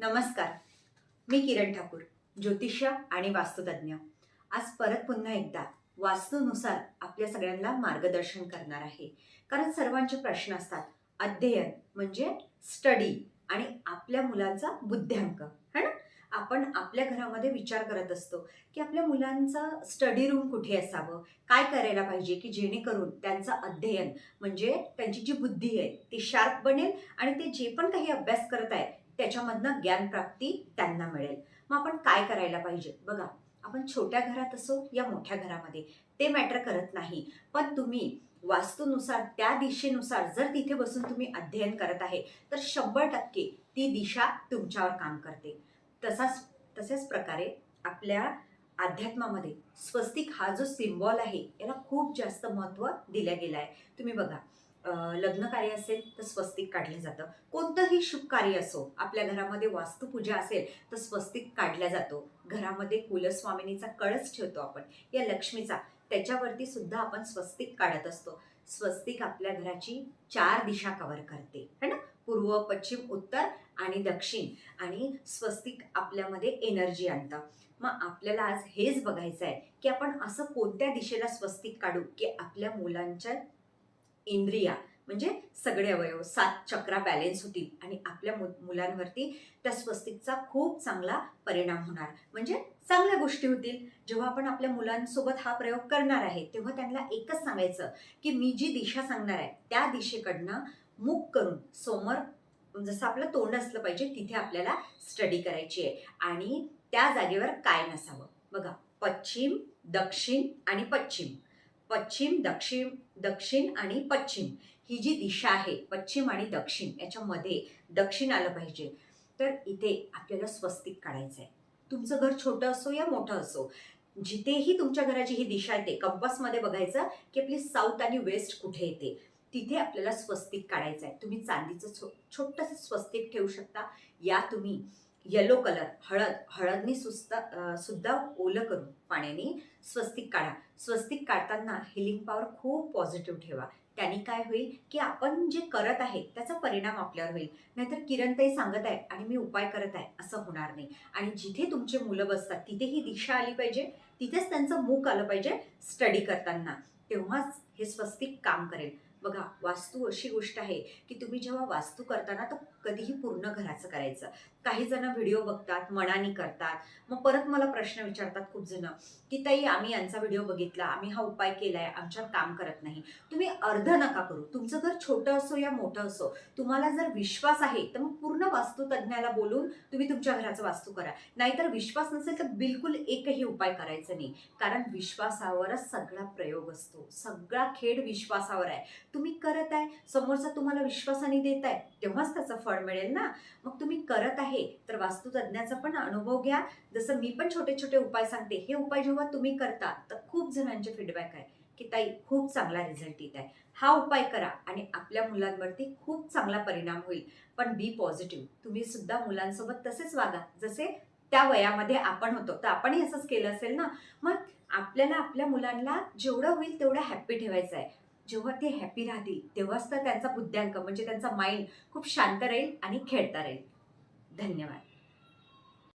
नमस्कार. मी किरण ठाकूर ज्योतिष्य आणि वास्तुतज्ञ. आज परत पुन्हा एकदा वास्तूनुसार आपल्या सगळ्यांना मार्गदर्शन करणार आहे. कारण सर्वांचे प्रश्न असतात. अध्ययन म्हणजे स्टडी आणि आपल्या मुलांचा बुद्ध्यांक. है ना? आपण आपल्या घरामध्ये विचार करत असतो की आपल्या मुलांचं स्टडी रूम कुठे असावं? काय करायला पाहिजे की जेणेकरून त्यांचं अध्ययन म्हणजे त्यांची जी बुद्धी आहे ती शार्प बनेल आणि ते जे पण काही अभ्यास करत आहे त्याच्यामधनं ज्ञानप्राप्ती त्यांना मिळेल. मग आपण काय करायला पाहिजे? बघा आपण छोट्या घरात असो या मोठ्या घरामध्ये ते मॅटर करत नाही. पण तुम्ही वास्तूनुसार त्या दिशेनुसार जर तिथे बसून तुम्ही अध्ययन करत आहे तर शंभर टक्के ती दिशा तुमच्यावर काम करते. तसाच तशाच प्रकारे आपल्या अध्यात्मामध्ये स्वस्तिक हा जो सिम्बॉल आहे याला खूप जास्त महत्त्व दिलं गेलं आहे तुम्ही बघा लग्न कार्य असेल तर स्वस्तिक काढलं जातं. कोणतंही शुभ कार्य असो आपल्या घरामध्ये वास्तुपूजा असेल तर स्वस्तिक काढला जातो. घरामध्ये कुलस्वामिनीचा कळस ठेवतो आपण या लक्ष्मीचा. त्याच्यावरती सुद्धा आपण स्वस्तिक काढत असतो. स्वस्तिक आपल्या घराची चार दिशा कव्हर करते है ना? पूर्व पश्चिम उत्तर आणि दक्षिण. आणि स्वस्तिक आपल्यामध्ये एनर्जी आणतं. मग आपल्याला आज हेच बघायचं आहे की आपण असं कोणत्या दिशेला स्वस्तिक काढू की आपल्या मुलांच्या इंद्रिया म्हणजे सगळे अवयव सात चक्रा बॅलेन्स होतील आणि आपल्या मु मुलांवरती त्या स्वस्तिकचा खूप चांगला परिणाम होणार. म्हणजे चांगल्या गोष्टी होतील. जेव्हा आपण आपल्या मुलांसोबत हा प्रयोग करणार आहे तेव्हा त्यांना एकच सांगायचं की मी जी दिशा सांगणार आहे त्या दिशेकडनं मुख करून समोर जसं आपलं तोंड असलं पाहिजे तिथे आपल्याला स्टडी करायची आहे. आणि त्या जागेवर काय नसावं? बघा पश्चिम दक्षिण आणि पश्चिम. पश्चिम दक्षिण दक्षिण आणि पश्चिम. ही जी दिशा आहे पश्चिम आणि दक्षिण याच्यामध्ये दक्षिण आलं पाहिजे. तर इथे आपल्याला स्वस्तिक काढायचं आहे तुमचं घर छोटं असो या मोठं असो जिथेही तुमच्या घराची ही दिशा येते कंपासमध्ये बघायचं की आपली साऊथ आणि वेस्ट कुठे येते तिथे आपल्याला स्वस्तिक काढायचं आहे तुम्ही चांदीचं छो छोटंसं स्वस्तिक ठेवू शकता. या तुम्ही येलो कलर हळद हळदनी सुस्ता सुद्धा ओलं करून पाण्याने स्वस्तिक काढा. स्वस्तिक काढताना हिलिंग पॉवर खूप पॉझिटिव्ह ठेवा. त्यांनी काय होईल की आपण जे करत आहे त्याचा परिणाम आपल्यावर होईल. नाहीतर किरणताई सांगत आहे आणि मी उपाय करत आहे असं होणार नाही. आणि जिथे तुमचे मुलं बसतात तिथे ही दिशा आली पाहिजे. तिथेच त्यांचं मुख आलं पाहिजे स्टडी करताना. तेव्हाच हे स्वस्तिक काम करेल. बघा वास्तू अशी गोष्ट आहे की तुम्ही जेव्हा वास्तू करताना तर कधीही पूर्ण घराचं करायचं. काही जण व्हिडिओ बघतात मनाने करतात. मग परत मला प्रश्न विचारतात खूप जण की ताई आम्ही यांचा व्हिडिओ बघितला आम्ही हा उपाय केलाय आमच्यावर काम करत नाही. तुम्ही अर्ध नका करू. तुमचं घर छोटं असो या मोठं असो तुम्हाला जर विश्वास आहे तर मग पूर्ण वास्तुतज्ञाला बोलून तुम्ही तुमच्या घराचं वास्तू करा. नाहीतर विश्वास नसेल तर बिलकुल एकही उपाय करायचा नाही. कारण विश्वासावरच सगळा प्रयोग असतो. सगळा खेड विश्वासावर आहे. तुम्ही करत आहे समोरचा तुम्हाला विश्वासाने देत आहे तेव्हाच त्याचं फळ मिळेल ना? मग तुम्ही करत आहे तर वास्तुतज्ञाचा पण अनुभव घ्या. जसं मी पण छोटे छोटे उपाय सांगते. हे उपाय जेव्हा तुम्ही करता तर खूप जणांचे फीडबॅक आहे की ताई खूप चांगला रिझल्ट येत आहे. हा उपाय करा आणि आपल्या मुलांवरती खूप चांगला परिणाम होईल. पण बी पॉझिटिव्ह तुम्ही सुद्धा मुलांसोबत तसेच वागा. जसे त्या वयामध्ये आपण होतो. तर आपणही असंच केलं असेल ना? मग आपल्याला आपल्या मुलांना जेवढं होईल तेवढं हॅप्पी ठेवायचं आहे. जेव्हा ते हॅपी राहतील तेव्हाच तर त्यांचा बुद्ध्यांक म्हणजे त्यांचा माइंड खूप शांत राहील आणि खेळता राहील. धन्यवाद.